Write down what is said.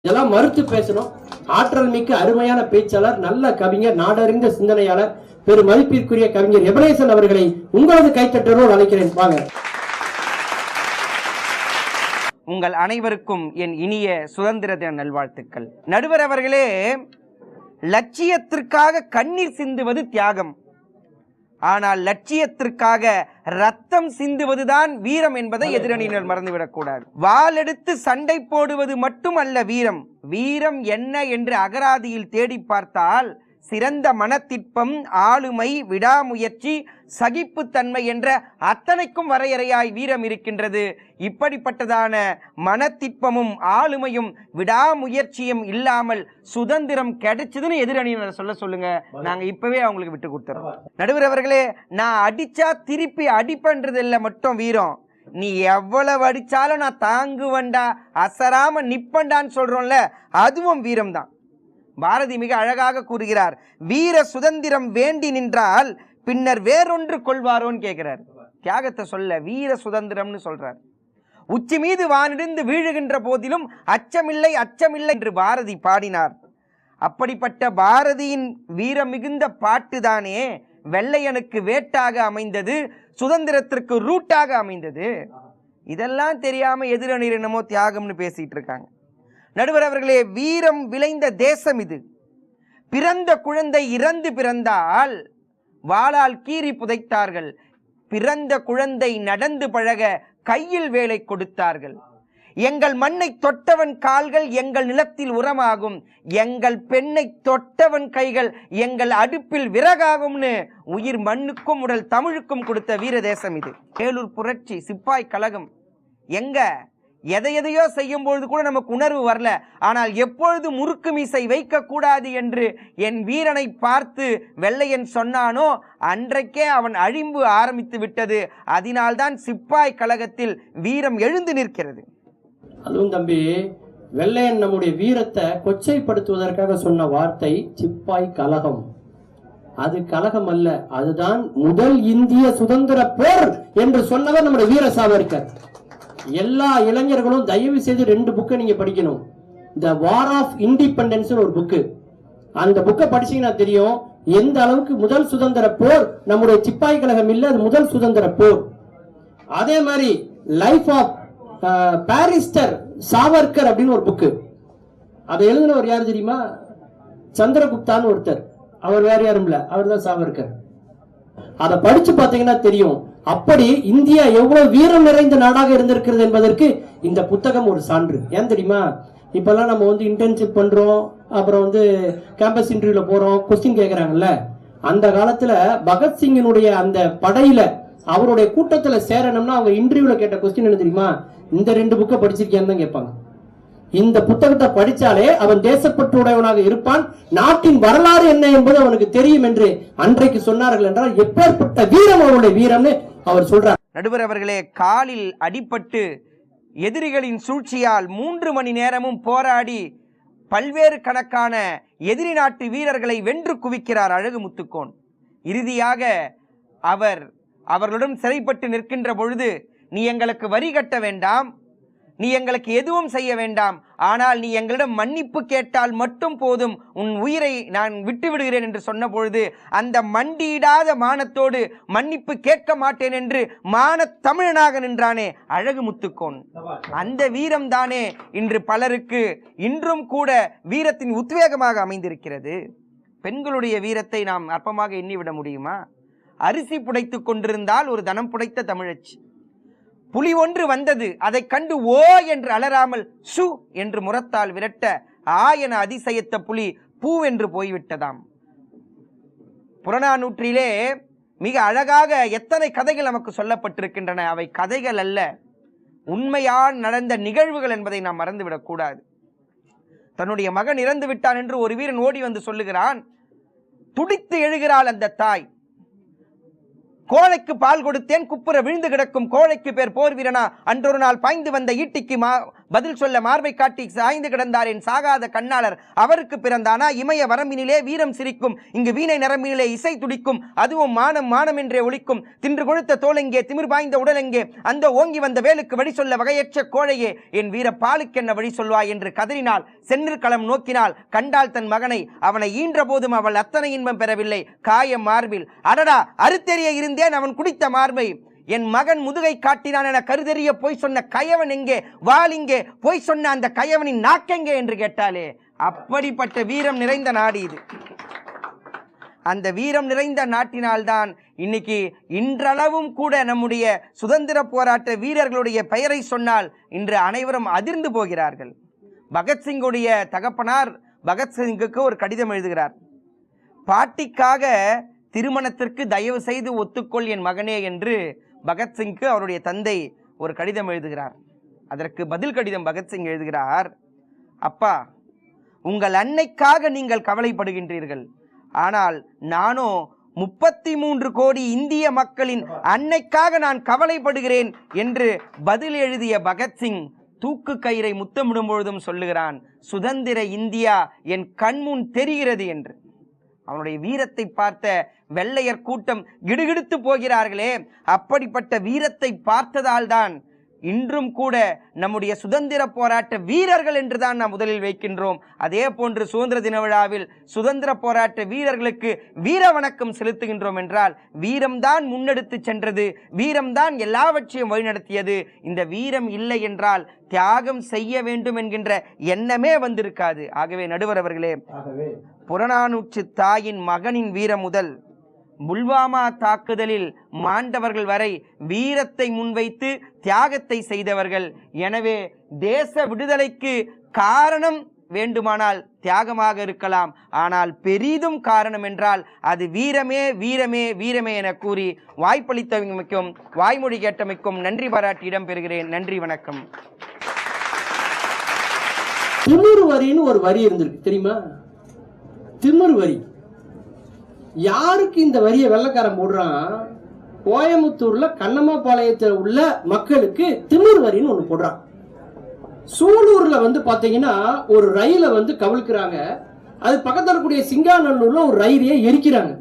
இதெல்லாம் மறுத்து பேசணும். ஆற்றல் மிக்க அருமையான பேச்சாளர் நல்ல கவிஞர் நாடறிந்த சிந்தனையாளர் பெரும் மதிப்பிற்குரிய கவிஞர் எபனேசன் அவர்களை உங்களது கைத்தட்டரோடு அழைக்கிறேன். வாங்க. உங்கள் அனைவருக்கும் என் இனிய சுதந்திர தின நல்வாழ்த்துக்கள். நடுவர் அவர்களே லட்சியத்திற்காக கண்ணீர் சிந்துவது தியாகம். ஆனால் லட்சியத்திற்காக ரத்தம் சிந்துவதுதான் வீரம் என்பதை எதிரணியினர் மறந்துவிடக்கூடாது. வாளெடுத்து சண்டை போடுவது மட்டும் அல்ல வீரம். வீரம் என்ன என்று அகராதியில் தேடி பார்த்தால் சிறந்த மனத்திற்பம் ஆளுமை விடாமுயற்சி சகிப்புத்தன்மை என்ற அத்தனைக்கும் வரையறையாய் வீரம் இருக்கின்றது. இப்படிப்பட்டதான மனத்திற்பமும் ஆளுமையும் விடாமுயற்சியும் இல்லாமல் சுதந்திரம் கிடைச்சதுன்னு எதிரணியினர் சொல்ல சொல்லுங்க. நாங்க இப்பவே அவங்களுக்கு விட்டு கொடுத்துறோம். நடுவர் அவர்களே நான் அடிச்சா திருப்பி அடிப்பன்றதில்ல மட்டும் வீரம். நீ எவ்வளவு அடிச்சாலும் நான் தாங்குவண்டா அசராம நிப்பண்டான்னு சொல்றோம்ல அதுவும் வீரம்தான். பாரதி மிக அழகாக கூறுகிறார் வீர சுதந்திரம் வேண்டி நின்றால் பின்னர் வேறொன்று கொள்வாரோன்னு கேட்கிறார் தியாகத்தை சொல்ல வீர சுதந்திரம்னு சொல்றார். உச்சி மீது வானிருந்து வீழுகின்ற போதிலும் அச்சமில்லை அச்சமில்லை என்று பாரதி பாடினார். அப்படிப்பட்ட பாரதியின் வீரம் மிகுந்த பாட்டுதானே வெள்ளையனுக்கு வேட்டாக அமைந்தது சுதந்திரத்திற்கு ரூட்டாக அமைந்தது. இதெல்லாம் தெரியாம எதிரணியர் என்னமோ தியாகம்னு பேசிட்டு இருக்காங்க. நடுவர் அவர்களே வீரம் விளைந்த தேசம் இது. பிறந்த குழந்தை இறந்து பிறந்தால் வாளால் கீறி புதைத்தார்கள். பிறந்த குழந்தை நடந்து பழக கையில் வேலை கொடுத்தார்கள். எங்கள் மண்ணை தொட்டவன் கால்கள் எங்கள் நிலத்தில் உரமாகும். எங்கள் பெண்ணை தொட்டவன் கைகள் எங்கள் அடுப்பில் விறகாகும்னு உயிர் மண்ணுக்கும் உடல் தமிழுக்கும் கொடுத்த வீர தேசம் இது. வேலூர் புரட்சி சிப்பாய் கழகம். எங்க? எதை எதையோ செய்யும் பொழுது கூட நமக்கு உணர்வு வரல. ஆனால் எப்பொழுது முறுக்கு மீசை வைக்கக்கூடாது என்று என் வீரனை பார்த்து வெள்ளையன் சொன்னானோ அன்றைக்கே அவன் அழிம்பு ஆரம்பித்து விட்டது. அதனால்தான் சிப்பாய் கழகத்தில் வீரம் எழுந்து நிற்கிறது. அதுவும் தம்பி வெள்ளையன் நம்முடைய வீரத்தை கொச்சைப்படுத்துவதற்காக சொன்ன வார்த்தை சிப்பாய் கழகம். அது கழகம் அல்ல அதுதான் முதல் இந்திய சுதந்திர போர் என்று சொன்னவர் நம்முடைய வீர சாவர்கர் எல்லா இளைஞர்களும் தயவு செய்து ரெண்டு புக்கை நீங்க படிக்கணும். த வார் ஆஃப் இண்டிபெண்டன்ஸ் ஒரு புக்கு அந்த புக்கை படிச்சீங்கன்னா தெரியும் எந்த அளவுக்கு முதல் சுதந்திர போர் நம்முடைய சிப்பாய் கழகம் இல்லை அது முதல் சுதந்திர போர். அதே மாதிரி லைஃப் ஆஃப் பாரிஸ்டர் சாவர்கர் அப்படின்னு ஒரு புக்கு அதை எழுதினவர் யார் தெரியுமா? சந்திரகுப்தான்னு ஒருத்தர். அவர் வேற யாரும் இல்லை அவர் தான் சாவர்கர். அதை படிச்சு பார்த்தீங்கன்னா தெரியும் அப்படி இந்தியா எவ்வளவு வீரம் நிறைந்த நாடாக இருந்திருக்கிறது என்பதற்கு இந்த புத்தகம் ஒரு சான்று. ஏன் தெரியுமா? இப்பெல்லாம் நம்ம வந்து இன்டர்ன்ஷிப் பண்றோம் அப்புறம் வந்து கேம்பஸ் இன்டர்வியூல போறோம் கொஸ்டின் கேட்கறாங்கல்ல அந்த காலத்துல பகத்சிங்கினுடைய அந்த படையில அவருடைய கூட்டத்துல சேரணும்னா அவங்க இன்டர்வியூல கேட்ட கொஸ்டின் என்ன தெரியுமா? இந்த ரெண்டு புக்கை படிச்சிருக்கியான்னு தான் கேட்பாங்க. இந்த புத்தகத்தை படிச்சாலே அவன் தேசப்பற்றுடையவனாக இருப்பான். நாட்டின் வரலாறு என்ன என்பது அவனுக்கு தெரியும் என்று அன்றைக்கு சொன்னார்கள் என்றால் எப்பேற்பட்ட வீரம் அவருடைய வீரம்னு அவர் சொல்றார். நடுவர் அவர்களே காலில் அடிபட்டு எதிரிகளின் சூழ்ச்சியால் மூன்று மணி நேரமும் போராடி பல்வேறு கணக்கான எதிரி நாட்டு வீரர்களை வென்று குவிக்கிறார் அழகு முத்துக்கோன் இறுதியாக அவர் அவர்களுடன் சிறைப்பட்டு நிற்கின்ற பொழுது நீ எங்களுக்கு வரி கட்ட வேண்டாம். நீ எங்களுக்கு எதுவும் செய்ய வேண்டாம். ஆனால் நீ எங்களிடம் மன்னிப்பு கேட்டால் மட்டும் போதும். உன் உயிரை நான் விட்டு விடுகிறேன் என்று சொன்ன பொழுது அந்த மண்டியிடாத மானத்தோடு மன்னிப்பு கேட்க மாட்டேன் என்று மான தமிழனாக நின்றானே அழகு முத்துக்கோன். அந்த வீரம் தானே இன்று பலருக்கு இன்றும் கூட வீரத்தின் உத்வேகமாக அமைந்திருக்கிறது. பெண்களுடைய வீரத்தை நாம் அற்பமாக எண்ணிவிட முடியுமா? அரிசி புடைத்து கொண்டிருந்தால் ஒரு தனம் புடைத்த தமிழச்சி. புலி ஒன்று வந்தது அதைக் கண்டு ஓ என்று அலறாமல் சு என்று முரத்தால் விரட்ட ஆ என அதிசயத்த புலி பூவென்று போய்விட்டதாம். புறநானூற்றிலே மிக அழகாக எத்தனை கதைகள் நமக்கு சொல்லப்பட்டிருக்கின்றன. அவை கதைகள் அல்ல உண்மையால் நடந்த நிகழ்வுகள் என்பதை நாம் மறந்துவிடக்கூடாது தன்னுடைய மகன் இறந்து விட்டான் என்று ஒரு வீரன் ஓடி வந்து சொல்லுகிறான் துடித்து எழுகிறாள் அந்த தாய். கோழைக்கு பால் கொடுத்தேன் குப்புற விழுந்து கிடக்கும் கோழைக்கு பேர் போர் வீரனா அன்றொரு நாள் பாய்ந்து வந்த ஈட்டிக்கு மா பதில் சொல்ல மார்பை காட்டி சாய்ந்து கிடந்தார் என் சாகாத கண்ணாளர் அவருக்கு பிறந்தானா? இமய வரம்பினிலே வீரம் சிரிக்கும். இங்கு வீணை நரம்பினிலே இசை துடிக்கும். அதுவும் மானம் மானம் என்றே ஒலிக்கும். தின்று கொழுத்த தோலெங்கே திமிர் பாய்ந்த உடலெங்கே அந்த ஓங்கி வந்த வேலுக்கு வழி சொல்ல வகையற்ற கோழையே என் வீர பாலுக்கென்ன வழி சொல்வாய் என்று கதறினாள் சென்னில் களம் நோக்கினாள் கண்டாள் தன் மகனை அவனை ஈன்ற போதும் அவள் அத்தனை இன்பம் பெறவில்லை. காயம் மார்பில். அடடா அறுத்தெறிய இருந்தேன் அவன் குடித்த மார்பை. என் மகன் முதுகை காட்டினான் என கருதறிய போய் சொன்ன கயவன் எங்கே? வாலிங்கே போய் சொன்ன அந்த கயவனின் நாக்கெங்கே என்று கேட்டாலே அப்படிப்பட்ட வீரம் நிறைந்த நாடு இது. அந்த வீரம் நிறைந்த நாட்டினால்தான் இன்னைக்கு இன்றளவும் கூட நம்முடைய சுதந்திர போராட்ட வீரர்களுடைய பெயரை சொன்னால் இன்று அனைவரும் அதிர்ந்து போகிறார்கள். பகத்சிங்குடைய தகப்பனார் பகத்சிங்குக்கு ஒரு கடிதம் எழுதுகிறார். பாட்டிக்காக திருமணத்திற்கு தயவு செய்து ஒத்துக்கொள் என் மகனே என்று பகத்சிங்க்கு அவருடைய தந்தை ஒரு கடிதம் எழுதுகிறார். அதற்கு பதில் கடிதம் பகத்சிங் எழுதுகிறார். அப்பா உங்கள் அன்னைக்காக நீங்கள் கவலைப்படுகின்றீர்கள். ஆனால் நானோ முப்பத்தி மூன்று கோடி இந்திய மக்களின் அன்னைக்காக நான் கவலைப்படுகிறேன் என்று பதில் எழுதிய பகத்சிங் தூக்கு கயிறை முத்தமிடும் பொழுதும் சொல்லுகிறான் சுதந்திர இந்தியா என் கண்முன் தெரிகிறது என்று. அவனுடைய வீரத்தை பார்த்த வெள்ளையர் கூட்டம் கிடுகிடுத்து போகிறார்களே. அப்படிப்பட்ட வீரத்தை பார்த்ததால்தான் இன்றும் கூட நம்முடைய சுதந்திர போராட்ட வீரர்கள் என்றுதான் நாம் முதலில் வைக்கின்றோம். அதே போன்று சுதந்திர தின விழாவில் சுதந்திர போராட்ட வீரர்களுக்கு வீர வணக்கம் செலுத்துகின்றோம் என்றால் வீரம்தான் முன்னெடுத்து சென்றது வீரம்தான் எல்லாவற்றையும் வழிநடத்தியது. இந்த வீரம் இல்லை என்றால் தியாகம் செய்ய வேண்டும் என்கின்ற எண்ணமே வந்திருக்காது. ஆகவே நடுவர் அவர்களே புறநானூற்று தாயின் மகனின் வீரம் முதல் புல்வாமா தாக்குதலில் மாண்டவர்கள் வரை வீரத்தை முன்வைத்து தியாகத்தை செய்தவர்கள். எனவே தேச விடுதலைக்கு காரணம் வேண்டுமானால் தியாகமாக இருக்கலாம். ஆனால் பெரிதும் காரணம் என்றால் அது வீரமே வீரமே வீரமே என கூறி வாய்ப்பளித்தமைக்கும் வாய்மொழி கேட்டமைக்கும் நன்றி பாராட்டி இடம்பெறுகிறேன். நன்றி வணக்கம். இன்னொரு வரின்னு ஒரு வரி இருந்திருக்கு. தெரியுமா? திமிர் வரி. யாருக்கு இந்த வரியை வெள்ளைக்காரன் போடுறான்? கோயம்புத்தூர்ல கண்ணம்மாபாளையத்தில் உள்ள மக்களுக்கு திமிர் வரின்னு ஒன்று போடுறான். சூலூர்ல வந்து பாத்தீங்கன்னா ஒரு ரயிலை வந்து கவிழ்க்கிறாங்க. அது பக்கத்தில் இருக்கக்கூடிய சிங்காநல்லூர்ல ஒரு ரயிலையே எரிக்கிறாங்க.